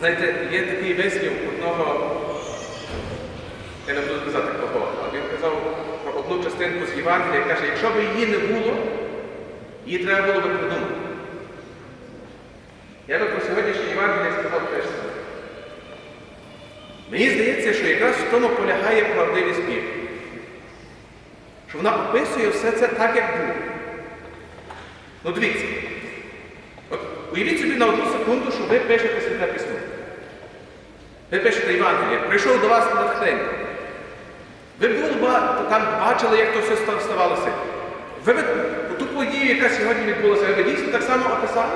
Знаєте, є такий вислів одного, я не буду казати кого, але він казав про одну частинку з Євангелія, каже, якщо б її не було, її треба було би придумати. Я би про сьогоднішнє Євангеліє сказав теж. Мені здається, що якраз в тому полягає правдивість Біблії. Що вона описує все це так, як було. Ну дивіться. Уявіть собі на одну секунду, що ви пишете святе письмо. Ви пишете Євангеліє, прийшов до вас натхнення. Ви були ба- там бачили, як то все ставалося. Ви ту подію, яка сьогодні відбулася, ви дійсно так само описали?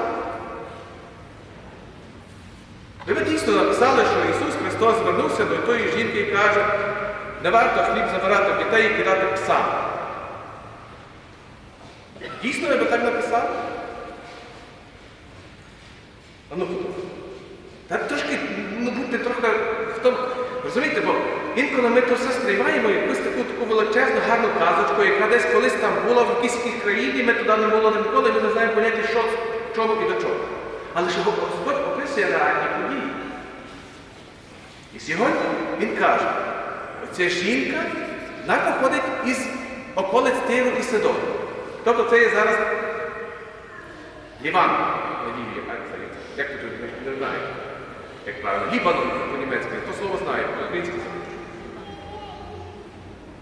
Ви б дійсно написали, що Ісус Христос звернувся до тої жінки і каже, не варто хліб забирати дітей і кидати псам. Дійсно ви б так написали? Ну, та трошки, ну будьте трохи в тому. Розумієте, бо інколи ми то все сприймаємо якусь таку таку величезну гарну казочку, яка десь колись там була в якійсь країні, ми туди не були ніколи, ми не знаємо поняття, що, в чому і до чого. Але що Господь описує реальні події. І сьогодні Він каже, оця жінка вона походить із околиць Тиру і Сидону. Тобто це є зараз Ліван, Лівія, як. Як тут не, не знаю, як правильно. Лібанон по-німецьки, то слово знаю, по-українськи забув.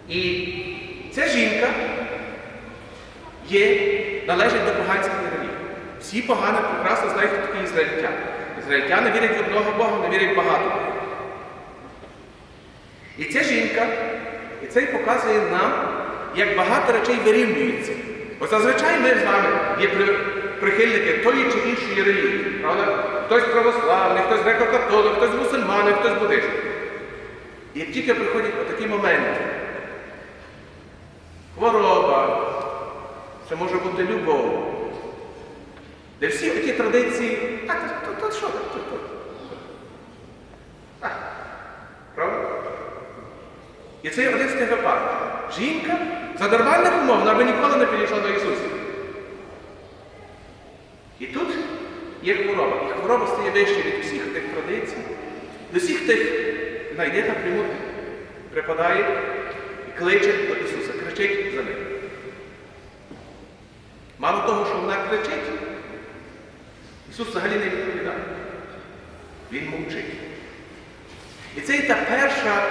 І ця жінка є, належить до поганської релігії. Всі погано прекрасно знають, хто такі ізраїльтяни. Ізраїльтяни вірять в одного Бога, не вірять багато. І ця жінка, і це показує нам, як багато речей вирівнюється. Бо зазвичай ми з вами є при- прихильники тої чи іншої релігії. Правда? Хтось православний, хтось греко-католик, хтось мусульманин, хтось буддист. Як тільки приходять отакі моменти, хвороба, це може бути любов, де всі ті традиції, а то, то, що так? Правда? І це є один з тих випадків. Жінка за нормальних умов вона би ніколи не підійшла до Ісуса. І тут є хвороба. І хвороба стає вище від всіх тих традицій, до всіх тих, вона йде напряму, припадає і кличе до Ісуса, кричить за ним. Мало того, що вона кричить, Ісус взагалі не відповідає. Він мовчить. І це є та перша,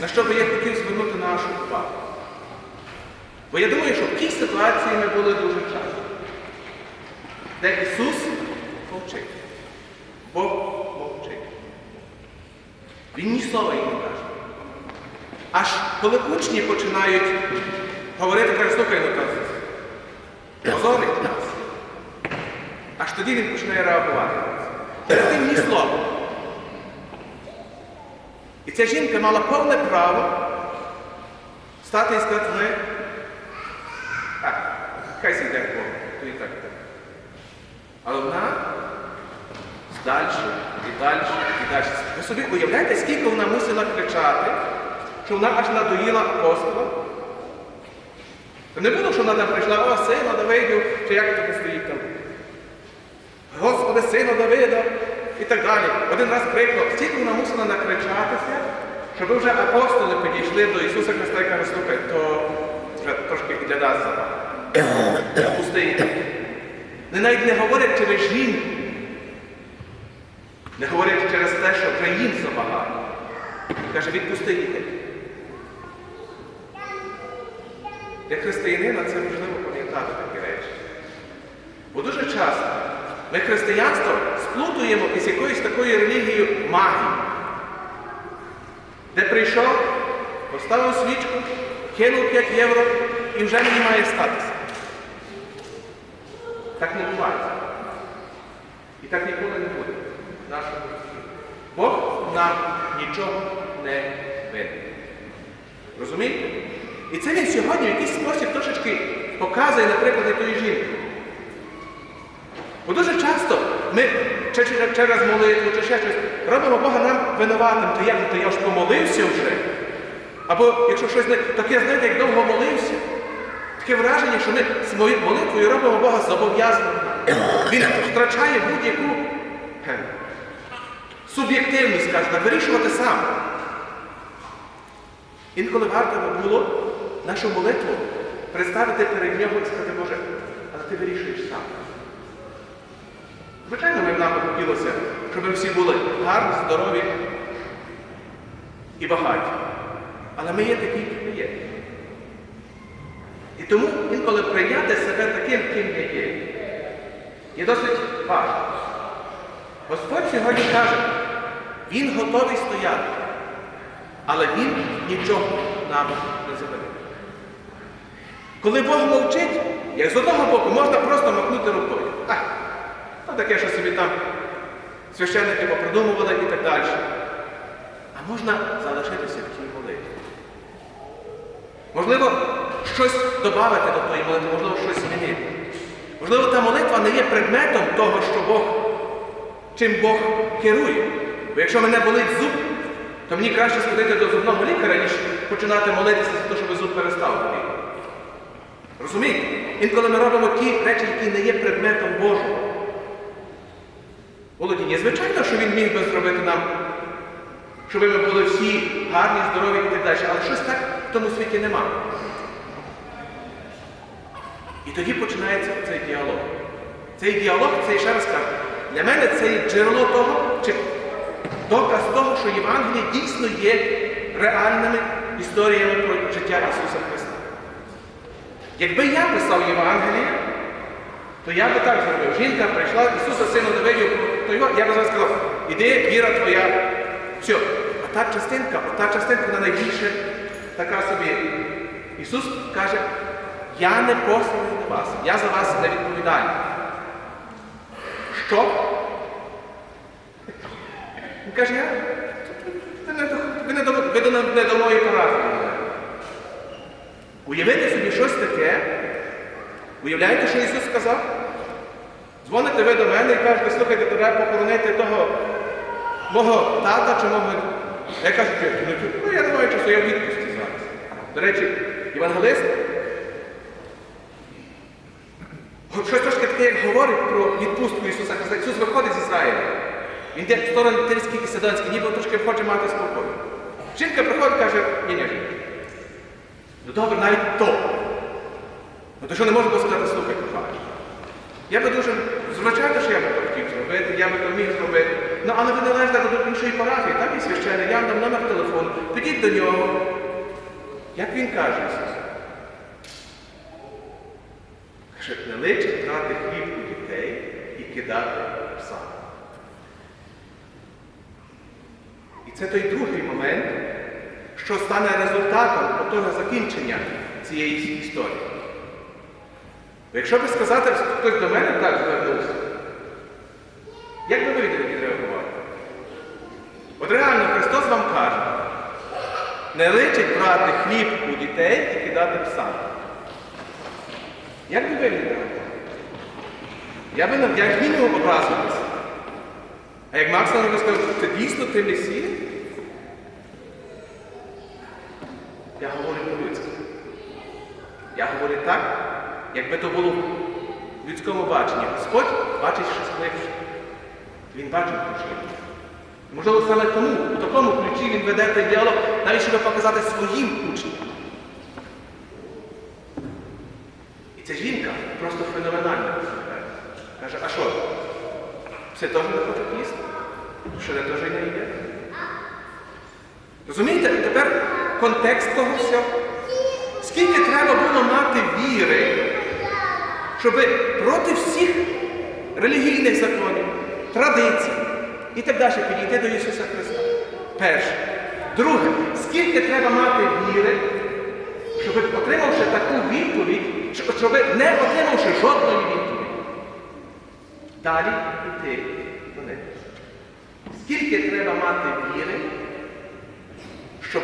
на що би я хотів звернути нашу увагу. Бо я думаю, що в тій ситуації ми були дуже часто, де Ісус мовчить. Бог мовчить. Він ні слова їм не каже. Аж коли учні починають говорити, каже, слухай, ну позорить нас. Аж тоді він починає реагувати. Тим ні слова. І ця жінка мала повне право стати і сказати, не, так, хай сійде Бог, то і так. Але вона далі і далі і далі. Ви собі уявляєте, скільки вона мусила кричати, що вона аж надоїла апостола? То не було, що вона там прийшла, о, сина Давидів, чи як то стоїть там. Господи, сина Давида і так далі. Один раз крикнув, стільки вона мусила накричатися, щоб вже апостоли підійшли до Ісуса Христа і кажуть, слухай, то вже трошки для нас забагато. Не навіть не говорять через жінку. Не говорять через те, що їм забагато. Каже, відпусти її. Для християнина це важливо пам'ятати такі речі. Бо дуже часто ми християнство сплутуємо із якоюсь такою релігією магії, де прийшов, поставив свічку, кинув 5 євро і вже мені має статися. Так не буває. І так ніколи не буде. в нашому житті. Бог нічого не винен. Розумієте? І це він сьогодні в якийсь спосіб трошечки показує, наприклад, тої жінки. Бо дуже часто ми чи, через молитву, чи ще щось робимо Бога нам винуватим, то я, то я ж помолився вже. Або якщо щось не таке, знаєте, як довго молився, таке враження, що ми своєю молитвою робимо Бога зобов'язаним. Він втрачає будь-яку. Суб'єктивність, скажімо, вирішувати сам. Інколи варто би було нашу молитву представити перед нього і сказати, Боже, але ти вирішуєш сам. Звичайно, ми нам хотілося, щоб ми всі були гарні, здорові і багаті. Але ми є такі, які ми є. І тому інколи прийняти себе таким, ким я є, є досить важко. Господь сьогодні каже, Він готовий стояти, але Він нічого нам не заведе. Коли Бог мовчить, як з одного боку можна просто махнути рукою. А, то таке, що собі там священники попридумували і так далі. А можна залишитися в тій молитві. Можливо, щось додати до тої молитви, можливо, щось змінити. Можливо, та молитва не є предметом того, що Бог, чим Бог керує. Бо якщо мене болить зуб, то мені краще сходити до зубного лікаря, ніж починати молитися за те, щоб зуб перестав боліти. Розумієте? Інколи ми робимо ті речі, які не є предметом Божого. Володіння, звичайно, що він міг би зробити нам, щоб ми були всі гарні, здорові і так далі, але щось так в тому світі нема. І тоді починається цей діалог. Цей діалог, це ще раз кажу, для мене це джерело того, чи доказ того, що Євангеліє дійсно є реальними історіями про життя Ісуса Христа. Якби я писав Євангеліє, то я би так зробив. Жінка прийшла, Ісуса сина не видів, то його, я би зараз сказав, іди, віра твоя. Все. А та частинка, та частинка вона найбільше така собі. Ісус каже, я не посланий до вас, я за вас не відповідаю. Що? Він каже, я ви не ви не ви до, не до моєї парафії. Уявити собі щось таке. Уявляєте, що Ісус сказав? Дзвоните ви до мене і кажете, слухайте, треба похоронити того мого тата чи мого. Я кажу, ну я не маю часу, я в відпустці зараз. До речі, євангелист щось трошки таке, як говорить про відпустку Ісуса Христа. Ісус виходить з Ізраїля. Він йде в сторону Тирський і Сидонський, ніби трошки хоче мати спокій. Жінка приходить і каже, ні, ні, жінка. Ну добре, навіть то. Ну то що не можу було сказати, слухай, коханий. Я би дуже, звичайно, що я би хотів зробити, я би то міг зробити. Ну, але ви належите до іншої парафії, там є священник, я вам дам номер телефону, підіть до нього. Як він каже Ісус? Каже, не личить брати хліб у дітей і кидати пса. І це той другий момент, що стане результатом того закінчення цієї історії. Якщо би сказати, що хтось до мене так звернувся, як би ви відреагували? От реально Христос вам каже, не личить брати хліб у дітей і кидати пса. Як би ви відреагували? Я би як мінімум образився. А як Макс нам сказав, це дійсно ти Месія? Я так, якби то було в людському баченні. Господь бачить щось глибше. Він бачить ключі. Можливо, саме тому, у такому ключі він веде той діалог, навіть щоб показати своїм учням. І ця жінка просто феноменальна. Каже, а що? Все теж не хочуть їсти? Що не теж не їде? Розумієте, тепер контекст того всього. Скільки треба мати віри, щоб проти всіх релігійних законів, традицій і так далі підійти до Ісуса Христа? Перше. Друге, скільки треба мати віри, щоб отримавши таку відповідь, щоб не отримавши жодної відповіді, далі йти до неї. Скільки треба мати віри, щоб,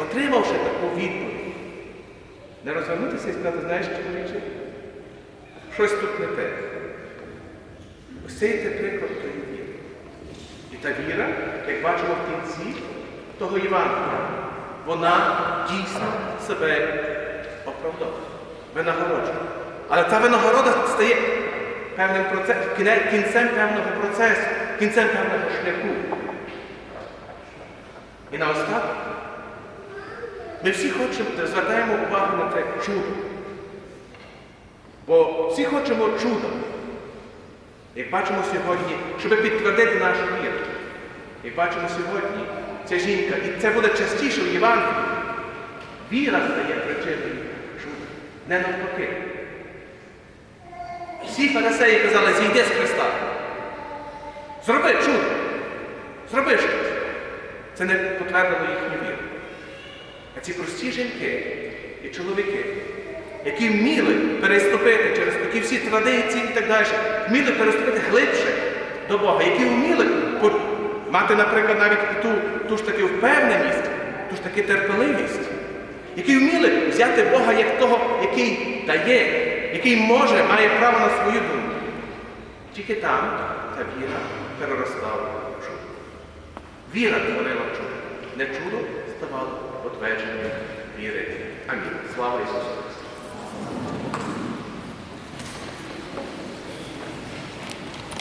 отримавши таку відповідь, не розвернутися і сказати, знаєш, чоловіче, щось тут не те. Ось це є те приклад тої віри. І та віра, як бачимо в кінці того Євангелія, вона дійсно себе оправдовує, винагороджує. Але та винагорода стає певним процесом, кінцем певного процесу, кінцем певного шляху. І наостанок, ми всі хочемо, звертаємо увагу на те чудо. Бо всі хочемо чуда. Як бачимо сьогодні, щоб підтвердити нашу віру. Як бачимо сьогодні, ця жінка, і це буде частіше в Євангелії, віра стає причиною чуда. Не навпаки. Всі фарисеї казали, зійди з Христа. Зроби чудо. Зроби щось. Це не підтвердило їхню віру. А ці прості жінки і чоловіки, які вміли переступити через такі всі традиції і так далі, вміли переступити глибше до Бога, які вміли мати, наприклад, навіть ту, ту ж таки впевненість, ту ж таки терпеливість, які вміли взяти Бога як того, який дає, який може, має право на свою думку. Тільки там та віра переростала в чудо. Віра творила чудо. Не чудо ставало утвердженню віри. Амінь. Слава Ісусу Христу!